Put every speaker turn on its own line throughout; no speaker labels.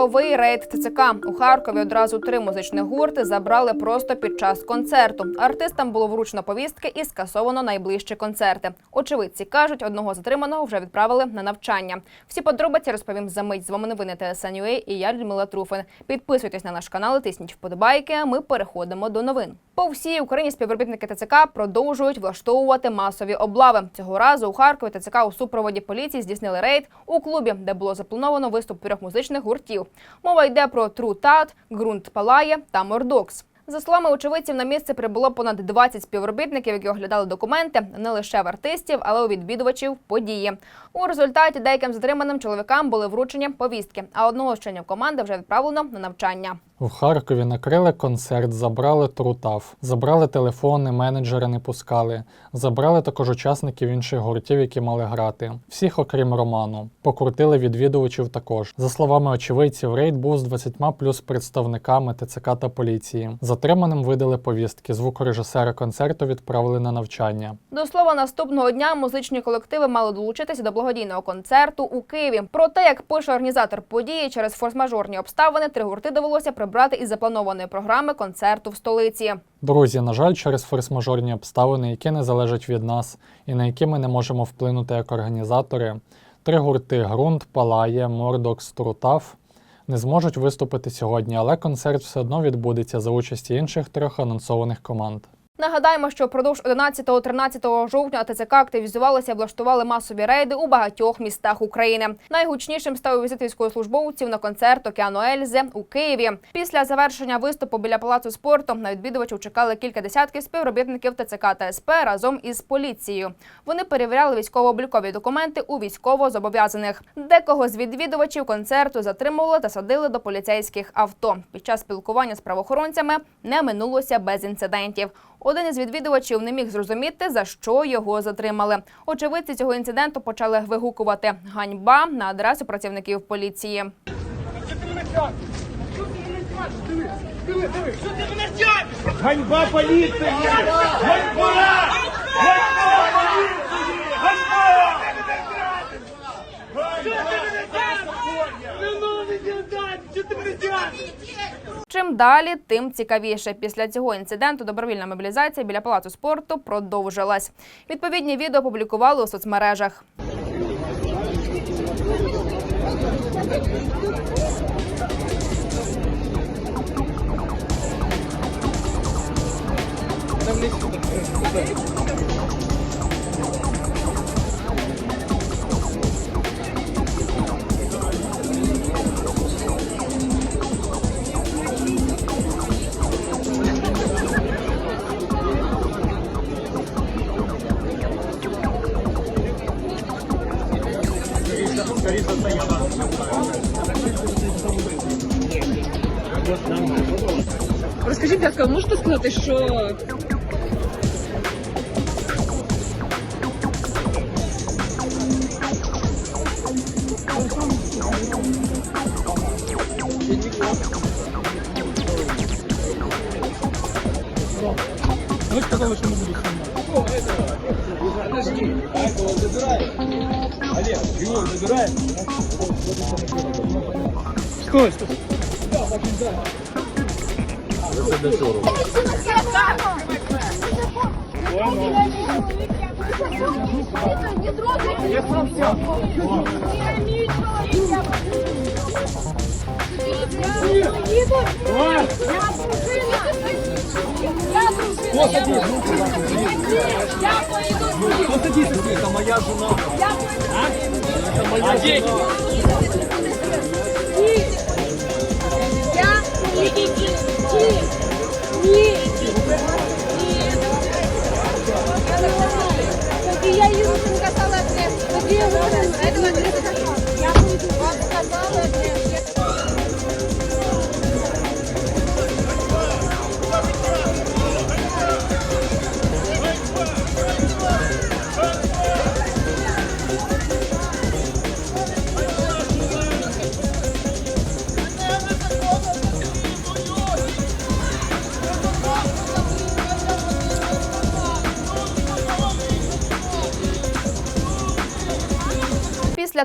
черговий рейд ТЦК. У Харкові одразу три музичні гурти забрали просто під час концерту. Артистам було вручено повістки і скасовано найближчі концерти. Очевидці кажуть, одного затриманого вже відправили на навчання. Всі подробиці розповім за мить. З вами новини ТСНЮА і я Людмила Труфин. Підписуйтесь на наш канал, тисніть вподобайки. Ми переходимо до новин. По всій Україні співробітники ТЦК продовжують влаштовувати масові облави. Цього разу у Харкові ТЦК у супроводі поліції здійснили рейд у клубі, де було заплановано виступ трьох музичних гуртів. Мова йде про Трутат, Ґрунт Палає та Мордокс. За словами очевидців, на місце прибуло понад 20 співробітників, які оглядали документи не лише в артистів, але й у відвідувачів події. У результаті деяким затриманим чоловікам були вручені повістки, а одного з членів команди вже відправлено на навчання.
В Харкові накрили концерт, забрали трутав, забрали телефони, менеджери не пускали. Забрали також учасників інших гуртів, які мали грати. Всіх, окрім Роману. Покрутили відвідувачів також. За словами очевидців, рейд був з 20 плюс представниками ТЦК та поліції. Затриманим видали повістки. Звукорежисера концерту відправили на навчання.
До слова, наступного дня музичні колективи мали долучитися до благодійного концерту у Києві. Проте, як пише організатор події, через форс-мажорні обставини три гурти довелося прибрати із запланованої програми концерту в столиці.
Друзі, на жаль, через форс-мажорні обставини, які не залежать від нас і на які ми не можемо вплинути як організатори, три гурти Грунт, Палає, Мордокс, Трутав не зможуть виступити сьогодні, але концерт все одно відбудеться за участі інших трьох анонсованих команд.
Нагадаємо, що впродовж 11-13 жовтня ТЦК активізувалися і влаштували масові рейди у багатьох містах України. Найгучнішим став візит військовослужбовців на концерт Океану Ельзи у Києві. Після завершення виступу біля палацу спорту на відвідувачів чекали кілька десятків співробітників ТЦК та СП разом із поліцією. Вони перевіряли військово-облікові документи у військово-зобов'язаних. Декого з відвідувачів концерту затримували та садили до поліцейських авто. Під час спілкування з правоохоронцями не минулося без інцидентів. Один із відвідувачів не міг зрозуміти, за що його затримали. Очевидці цього інциденту почали вигукувати ганьба на адресу працівників поліції.
Ганьба поліції! Ганьба! Ганьба! Ганьба!
Чим далі, тим цікавіше. Після цього інциденту добровільна мобілізація біля палацу спорту продовжилась. Відповідні відео публікували у соцмережах.
ти що?
Вы ну, сказали, что мы будем снимать. Подожди, Айкова забираем. Олег, его забираем. Стой, стой. Да, покидаем що це для чорного. Не трогайте!
Я сам сяду! Я поеду
с ним! Посадись, это моя жена!
Я поеду с а? ним!
Это моя жена!
Не Тоді я її не касалась, я говорила, этого адреса.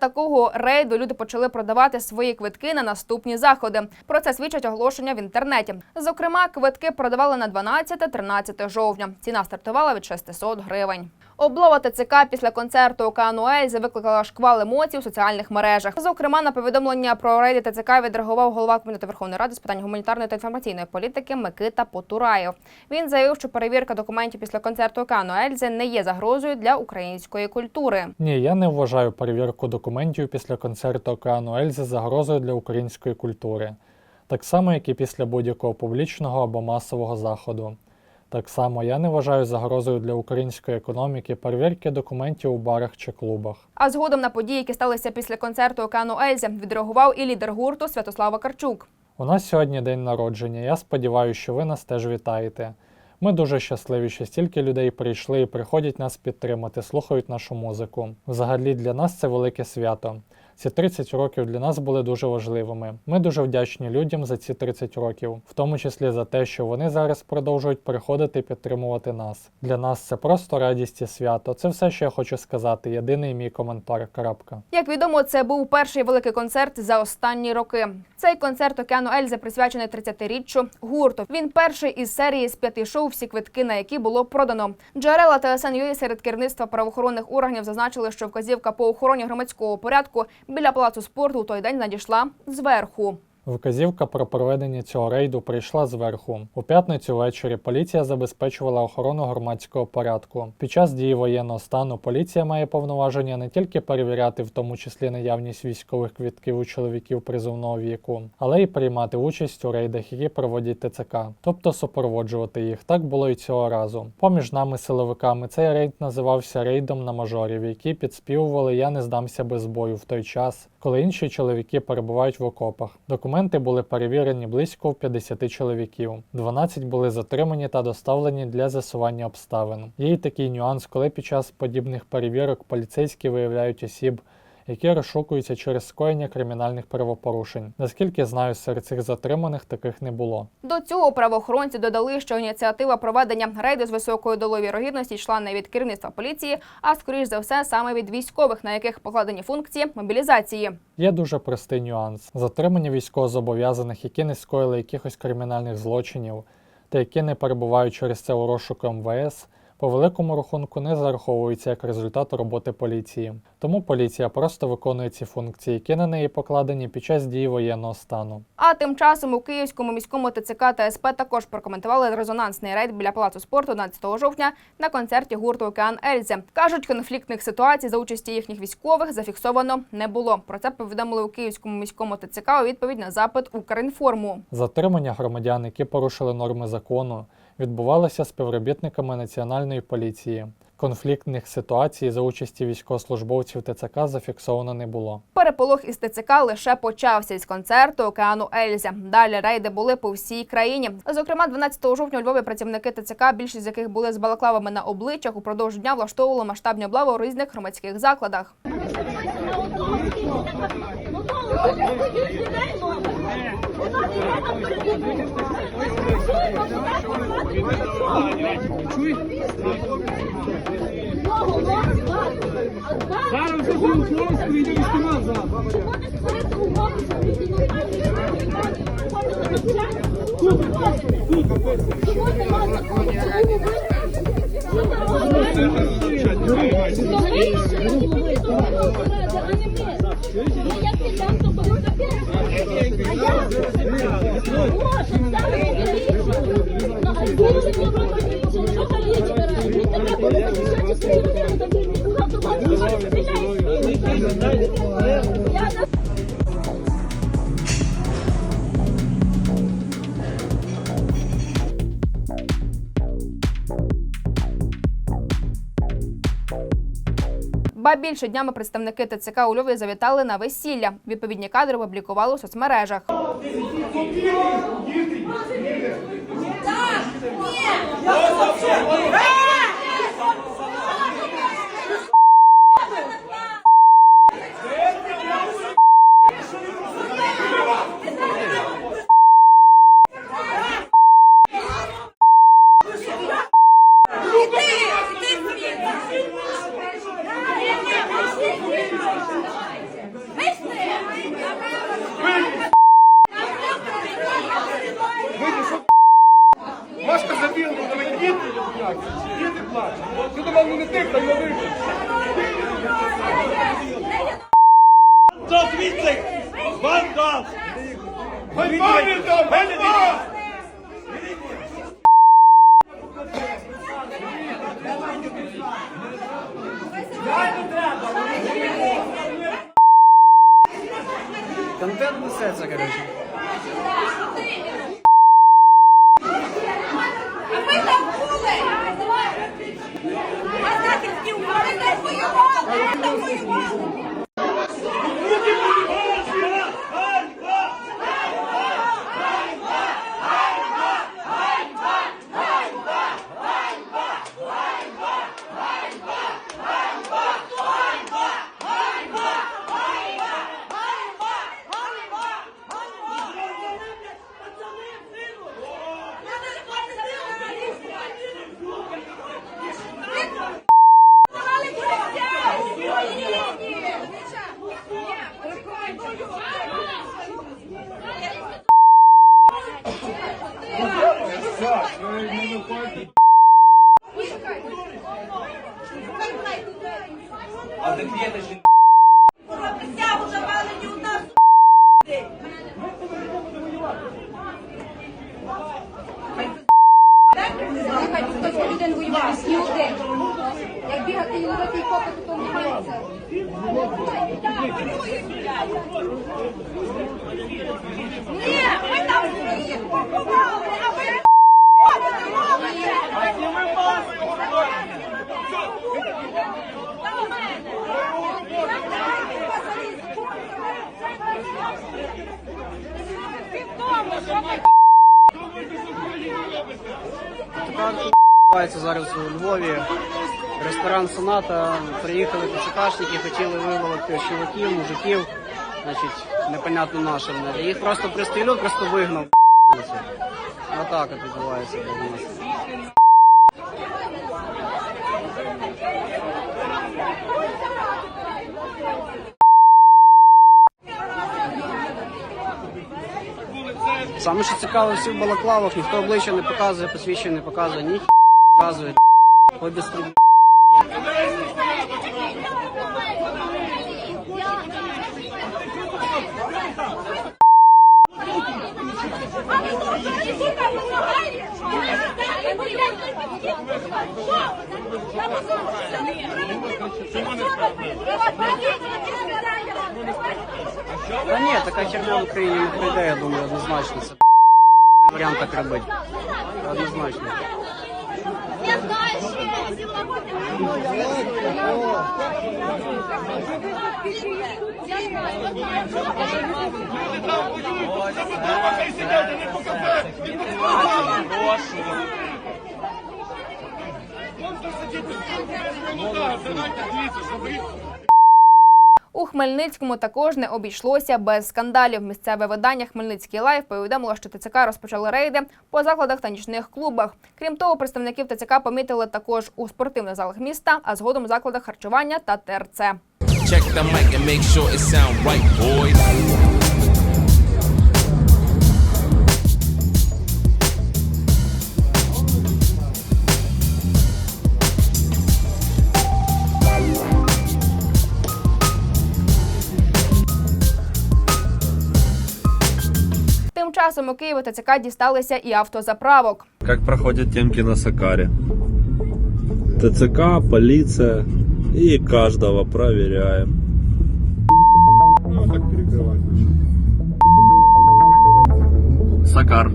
Такого рейду люди почали продавати свої квитки на наступні заходи. Про це свідчать оголошення в інтернеті. Зокрема, квитки продавали на 12-13 жовтня. Ціна стартувала від 600 гривень. Облава ТЦК після концерту Океану Ельзи викликала шквал емоцій у соціальних мережах. Зокрема, на повідомлення про рейди ТЦК відреагував голова комітету Верховної Ради з питань гуманітарної та інформаційної політики Микита Потураєв. Він заявив, що перевірка документів після концерту Океану не є загрозою для української культури.
Ні, я не вважаю перевірку документів після концерту Океану Ельзи загрозою для української культури, так само, як і після будь-якого публічного або масового заходу. Так само я не вважаю загрозою для української економіки перевірки документів у барах чи клубах.
А згодом на події, які сталися після концерту Океану Ельзи, відреагував і лідер гурту Святослава Карчук.
У нас сьогодні день народження. Я сподіваюся, що ви нас теж вітаєте. Ми дуже щасливі, що стільки людей прийшли і приходять нас підтримати, слухають нашу музику. Взагалі для нас це велике свято. Ці 30 років для нас були дуже важливими. Ми дуже вдячні людям за ці 30 років, в тому числі за те, що вони зараз продовжують приходити і підтримувати нас. Для нас це просто радість і свято. Це все, що я хочу сказати. Єдиний мій коментар. Крапка.
Як відомо, це був перший великий концерт за останні роки. Цей концерт Океану Ельзи присвячений 30-річчю гурту. Він перший із серії з п'яти шоу, всі квитки на які було продано. Джерела ТСН.UA серед керівництва правоохоронних органів зазначили, що вказівка по охороні громадського порядку біля палацу спорту у той день надійшла зверху.
Вказівка про проведення цього рейду прийшла зверху. У п'ятницю ввечері поліція забезпечувала охорону громадського порядку. Під час дії воєнного стану поліція має повноваження не тільки перевіряти, в тому числі наявність військових квітків у чоловіків призовного віку, але й приймати участь у рейдах, які проводять ТЦК, тобто супроводжувати їх. Так було і цього разу. Поміж нами, силовиками, цей рейд називався рейдом на мажорів, які підспівували Я не здамся без бою в той час, коли інші чоловіки перебувають в окопах. Документи були перевірені близько в 50 чоловіків. 12 були затримані та доставлені для з'ясування обставин. Є й такий нюанс, коли під час подібних перевірок поліцейські виявляють осіб, які розшукуються через скоєння кримінальних правопорушень. Наскільки знаю, серед цих затриманих таких не було.
До цього правоохоронці додали, що ініціатива проведення рейду з високою долою вірогідності йшла не від керівництва поліції, а скоріш за все саме від військових, на яких покладені функції мобілізації.
Є дуже простий нюанс: затримання військовозобов'язаних, які не скоїли якихось кримінальних злочинів, та які не перебувають через це у розшуку МВС, по великому рахунку не зараховуються як результат роботи поліції. Тому поліція просто виконує ці функції, які на неї покладені під час дії воєнного стану.
А тим часом у Київському міському ТЦК та СП також прокоментували резонансний рейд біля палацу спорту 11 жовтня на концерті гурту Океан Ельзи. кажуть, конфліктних ситуацій за участі їхніх військових зафіксовано не було. Про це повідомили у Київському міському ТЦК у відповідь на запит Укрінформу.
Затримання громадян, які порушили норми закону, відбувалося співробітниками національної поліції. Конфліктних ситуацій за участі військовослужбовців ТЦК зафіксовано не було.
Переполох із ТЦК лише почався із концерту Океану Ельзя. Далі рейди були по всій країні. Зокрема, 12 жовтня у Львові працівники ТЦК, більшість з яких були з балаклавами на обличчях, упродовж дня влаштовували масштабні облави у різних громадських закладах.
Зараз вже Хрущовський прийде військомат зараз.
більше днями представники ТЦК у Львові завітали на весілля. Відповідні кадри опублікували у соцмережах.
Так!
Ні! Хтось один і один. Як бігати і ловити і копати, то не мається.
Ні, ми там всіх поховали, а ви ходите, ловите! До що ви
Така відбувається зараз у Львові. Ресторан Соната. Приїхали ТЦКшники, хотіли виволокти чоловіків, мужиків. Значить, непонятно на що вони. Їх просто пристрілив, просто вигнав. Отак от відбувається для нас. Саме що цікаво, всі в балаклавах, ніхто обличчя не показує, посвідчення не показує, ні показує. Хоч без труб- Та ні, така херня в Україні не прийде, я думаю, однозначно. Це варіант так робити. Однозначно.
Я знаю, що
У Хмельницькому також не обійшлося без скандалів. Місцеве видання Хмельницький лайф повідомило, що ТЦК розпочали рейди по закладах та нічних клубах. Крім того, представників ТЦК помітили також у спортивних залах міста, а згодом закладах харчування та ТРЦ. Часом у Києву ТЦК дісталися і автозаправок.
Як проходять темки на Сакарі? ТЦК, полиция и каждого проверяем. Сакар,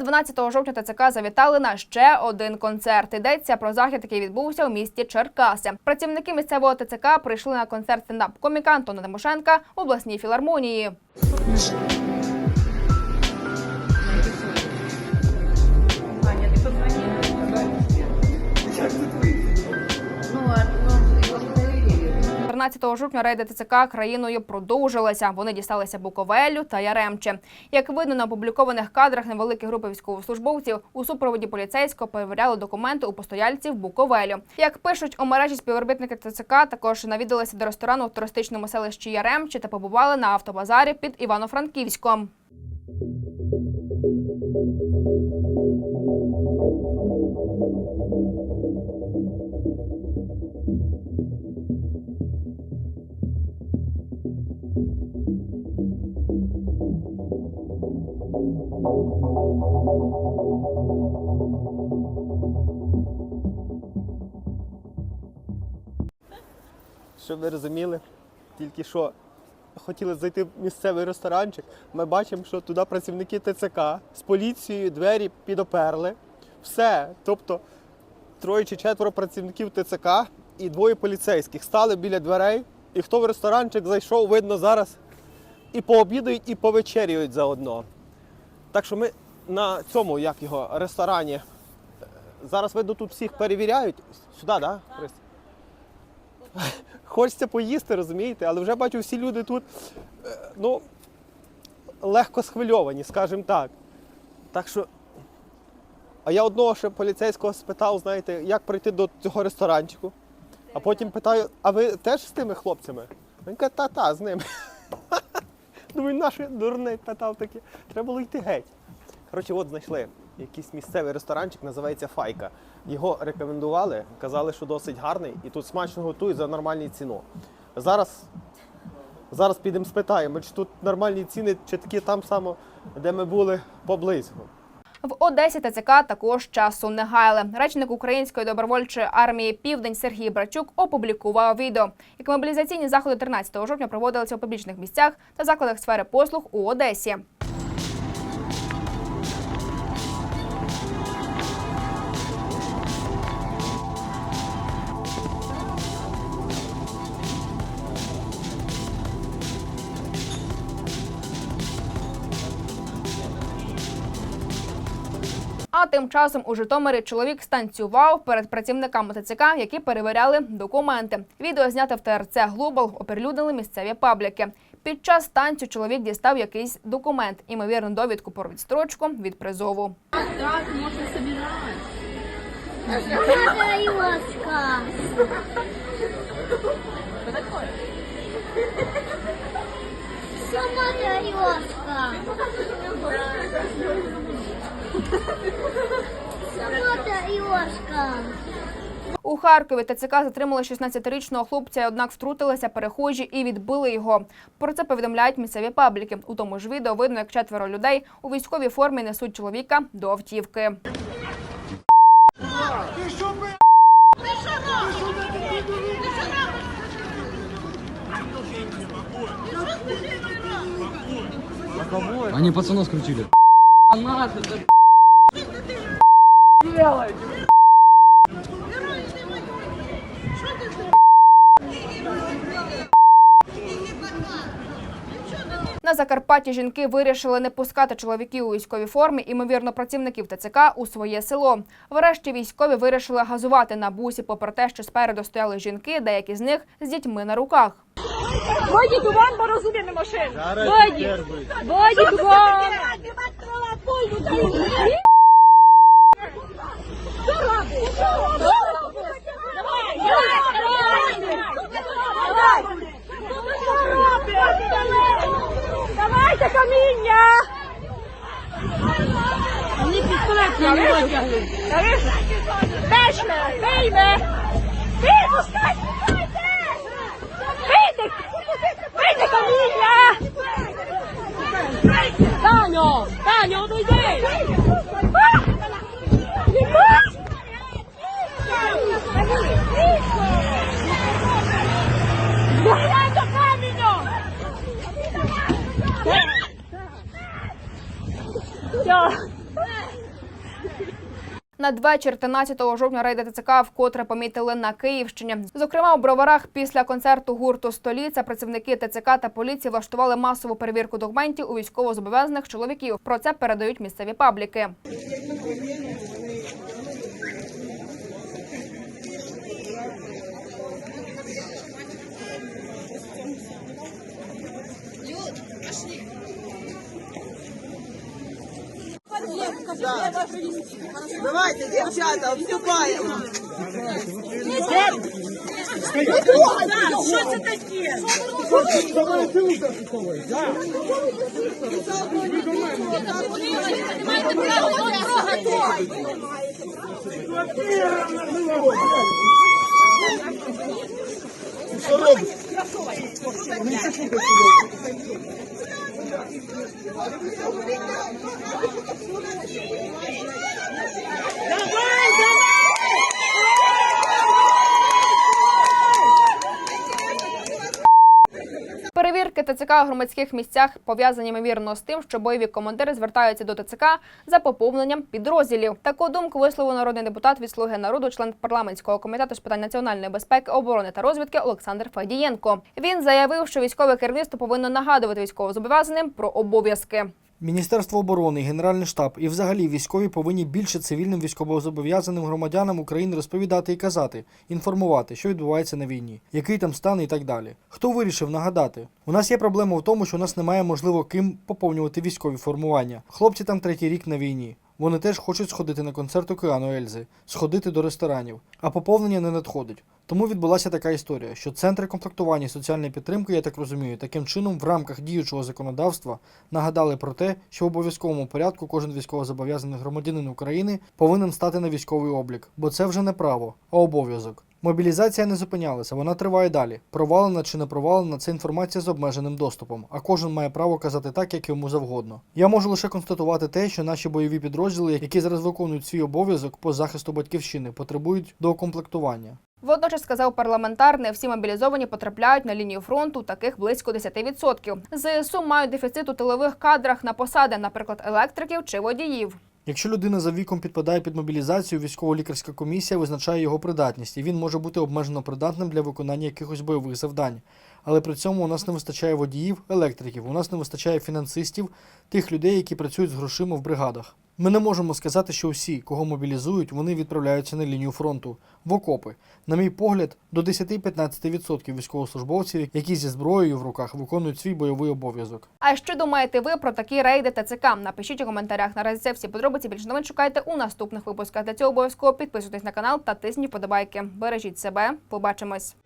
12 жовтня ТЦК завітали на ще один концерт. Йдеться про захід, який відбувся у місті Черкаси. Працівники місцевого ТЦК прийшли на концерт стендап-коміка Антона Тимошенка в обласній філармонії. 13 жовтня рейди ТЦК країною продовжилися. Вони дісталися Буковелю та Яремче. Як видно на опублікованих кадрах, невеликі групи військовослужбовців у супроводі поліцейського перевіряли документи у постояльців Буковелю. Як пишуть у мережі співробітники ТЦК, також навідалися до ресторану в туристичному селищі Яремче та побували на автобазарі під Івано-Франківськом.
Щоб ви розуміли, тільки що хотіли зайти в місцевий ресторанчик. Ми бачимо, що туди працівники ТЦК з поліцією двері підоперли. Все. Тобто троє чи четверо працівників ТЦК і двоє поліцейських стали біля дверей. І хто в ресторанчик зайшов, видно зараз і пообідають, і повечеряють заодно. Так що ми на цьому, як його, ресторані. е, Зараз видно, тут всіх перевіряють. Сюди, так, да? Хочеться поїсти, розумієте, але вже бачу, всі люди тут е, ну, легко схвильовані, скажімо так. Так що. А я одного ще поліцейського спитав, знаєте, як прийти до цього ресторанчику. А потім питаю, а ви теж з тими хлопцями? Він каже, та-та, з ними. Думаю, наш дурний питав таке. Треба було йти геть. Коротше, от знайшли якийсь місцевий ресторанчик, називається Файка. Його рекомендували, казали, що досить гарний і тут смачно готують за нормальну ціну. Зараз, зараз підемо спитаємо, чи тут нормальні ціни, чи такі там само, де ми були поблизу.
В Одесі ТЦК також часу не гаяли. Речник Української добровольчої армії Південь Сергій Брачук опублікував відео, як мобілізаційні заходи 13 жовтня проводилися у публічних місцях та закладах сфери послуг у Одесі. Тим часом у Житомирі чоловік станцював перед працівниками ТЦК, які перевіряли документи. Відео зняте в ТРЦ Глобал оприлюднили місцеві пабліки. Під час танцю чоловік дістав якийсь документ, імовірну довідку про відстрочку від призову.
Тарілочка. Сама тарілочка. Сама тарілочка.
У Харкові ТЦК затримали 16-річного хлопця, однак втрутилися перехожі і відбили його. Про це повідомляють місцеві пабліки. У тому ж відео видно, як четверо людей у військовій формі несуть чоловіка до автівки.
Они пацанов скрутили.
На Закарпатті жінки вирішили не пускати чоловіків у військовій формі, імовірно, працівників ТЦК у своє село. Врешті військові вирішили газувати на бусі, попри те, що спереду стояли жінки, деякі з них з дітьми на руках.
Вийдіть у вам, бо розуміємо машину. Вийдіть. Вийдіть у вам.
Надвечір 13 жовтня рейди ТЦК вкотре помітили на Київщині. Зокрема, у броварах після концерту гурту Століця працівники ТЦК та поліції влаштували масову перевірку документів у військовозобов'язаних чоловіків. Про це передають місцеві пабліки.
Давайте, дівчата, вступаємо. Що це таке? Право Não,
Перевірки ТЦК у громадських місцях пов'язані ймовірно з тим, що бойові командири звертаються до ТЦК за поповненням підрозділів. Таку думку висловив народний депутат від Слуги народу, член парламентського комітету з питань національної безпеки, оборони та розвідки Олександр Фадієнко. Він заявив, що військове керівництво повинно нагадувати військовозобов'язаним про обов'язки.
Міністерство оборони, Генеральний штаб і взагалі військові повинні більше цивільним військовозобов'язаним громадянам України розповідати і казати, інформувати, що відбувається на війні, який там стан і так далі. Хто вирішив нагадати? У нас є проблема в тому, що у нас немає можливо ким поповнювати військові формування. Хлопці там третій рік на війні. Вони теж хочуть сходити на концерт океану Ельзи, сходити до ресторанів, а поповнення не надходить. Тому відбулася така історія, що центри комплектування соціальної підтримки, я так розумію, таким чином в рамках діючого законодавства нагадали про те, що в обов'язковому порядку кожен військовозобов'язаний громадянин України повинен стати на військовий облік, бо це вже не право, а обов'язок. Мобілізація не зупинялася, вона триває далі. Провалена чи не провалена це інформація з обмеженим доступом, а кожен має право казати так, як йому завгодно. Я можу лише констатувати те, що наші бойові підрозділи, які зараз виконують свій обов'язок по захисту батьківщини, потребують доукомплектування.
Водночас сказав парламентар, не всі мобілізовані потрапляють на лінію фронту, таких близько 10%. ЗСУ мають дефіцит у тилових кадрах на посади, наприклад, електриків чи водіїв.
Якщо людина за віком підпадає під мобілізацію, військово-лікарська комісія визначає його придатність, і він може бути обмежено придатним для виконання якихось бойових завдань. Але при цьому у нас не вистачає водіїв, електриків, у нас не вистачає фінансистів, тих людей, які працюють з грошима в бригадах. Ми не можемо сказати, що всі, кого мобілізують, вони відправляються на лінію фронту в окопи. На мій погляд, до 10-15% військовослужбовців, які зі зброєю в руках виконують свій бойовий обов'язок.
А що думаєте ви про такі рейди ТЦК? Напишіть у коментарях. Наразі це всі подробиці. Більше новин шукайте у наступних випусках. Для цього обов'язково підписуйтесь на канал та тисніть вподобайки. Бережіть себе. Побачимось.